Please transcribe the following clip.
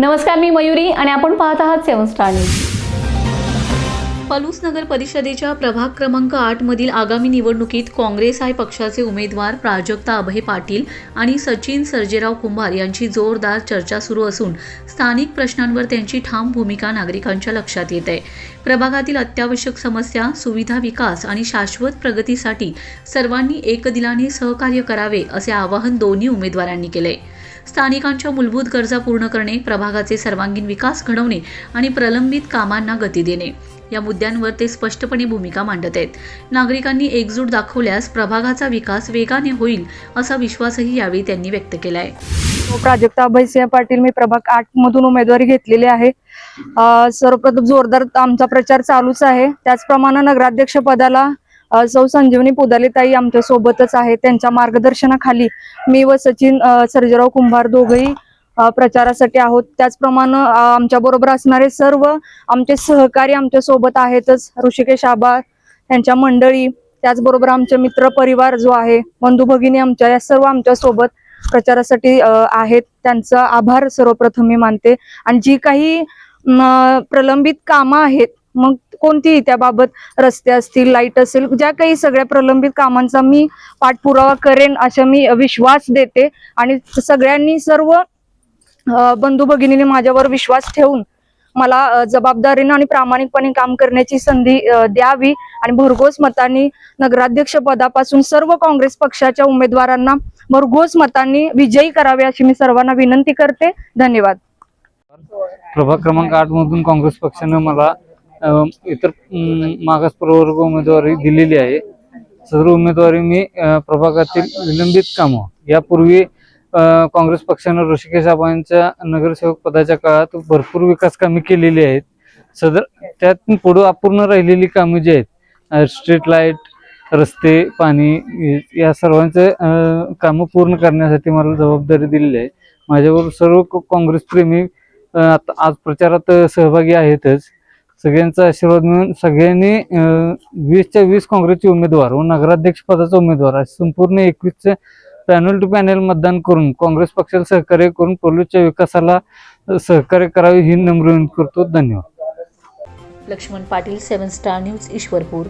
नमस्कार मी मयुरी आणि आपण पाहत आहात सेवन स्टार न्यूज. पलूस नगर परिषदेच्या प्रभाग क्रमांक आठ मधील आगामी निवडणुकीत काँग्रेस आय पक्षाचे उमेदवार प्राजक्ता अभय पाटील आणि सचिन सर्जेराव कुंभार यांची जोरदार चर्चा सुरू असून स्थानिक प्रश्नांवर त्यांची ठाम भूमिका नागरिकांच्या लक्षात येत आहे. प्रभागातील अत्यावश्यक समस्या सुविधा विकास आणि शाश्वत प्रगतीसाठी सर्वांनी एकदिलाने सहकार्य करावे असे आवाहन दोन्ही उमेदवारांनी केले. स्थानिकांच्या मूलभूत गरजा पूर्ण करणे प्रभागाचे सर्वांगीण विकास घडवणे आणि प्रलंबित कामांना गती देणे. या मुद्द्यांवर ते स्पष्टपणे भूमिका मांडत आहेत. नागरिकांनी एकजूट दाखवल्यास प्रभागाचा विकास वेगाने होईल असा विश्वासही यावेळी त्यांनी व्यक्त केला आहे प्राजक्ता अभयसिंह पाटील मी प्रभाग आठ मधून उमेदवारी घेतलेली आहे. सर्वप्रथम जोरदार आमचा प्रचार चालूच आहे. त्याचप्रमाणे नगराध्यक्ष पदाला सौ संजीवनी पुदालीताई आमच्या सोबतच आहे. त्यांच्या मार्गदर्शनाखाली मी व सचिन अ, सर्जेराव कुंभार दोघही प्रचारासाठी आहोत. त्याचप्रमाणे आमच्या बरोबर असणारे सर्व आमचे सहकारी आमच्यासोबत आहेतच. ऋषिकेश आबा यांच्या मंडळी त्याचबरोबर आमचे मित्र परिवार जो आहे बंधू भगिनी आमच्या या सर्व आमच्यासोबत प्रचारासाठी आहेत. त्यांचा आभार सर्वप्रथम मी मानते. आणि जी काही प्रलंबित कामं आहेत मग कोणतीही त्याबाबत रस्ते असतील लाइट असेल ज्या काही सगळ्या प्रलंबित कामांचा मी पाठपुरावा करेन अशा मी विश्वास देते. आणि सगळ्यांनी सर्व बंधू भगिनीने माझ्यावर विश्वास ठेवून मला जबाबदारीनं आणि प्रामाणिकपणे काम करण्याची संधी द्यावी. आणि भरघोस मतांनी नगराध्यक्ष पदापासून सर्व काँग्रेस पक्षाच्या उमेदवारांना भरघोस मतांनी विजयी करावे अशी मी सर्वांना विनंती करते. धन्यवाद. प्रभाग क्रमांक आठ मधून काँग्रेस पक्षानं मला इतर मागास प्रवर्ग उमेदवारी दिलेली आहे. सदर उमेदवारी मी प्रभागातील विलंबित कामं यापूर्वी काँग्रेस पक्षानं ऋषिकेश आबांच्या नगरसेवक पदाच्या काळात भरपूर विकास कामे केलेली आहेत. सदर त्यात पुढं अपूर्ण राहिलेली कामे जी आहेत स्ट्रीट लाइट रस्ते पाणी या सर्वांचे कामं पूर्ण करण्यासाठी मला जबाबदारी दिलेली आहे. माझ्यावर सर्व काँग्रेसप्रेमी काँग्रेस प्रेमी आता आज प्रचारात सहभागी आहेतच. सगळ्यांचा आशीर्वाद मिळून सगळ्यांनी वीसच्या वीस काँग्रेसचे उमेदवार व नगराध्यक्ष पदाचा उमेदवार संपूर्ण एकवीसचे पॅनल टू पॅनल मतदान करून काँग्रेस पक्षाला सहकार्य करून पोलिसच्या विकासाला सहकार्य करावे ही नम्र विनंती करतो. धन्यवाद. Laxman Patil seven star news Ishwarpur.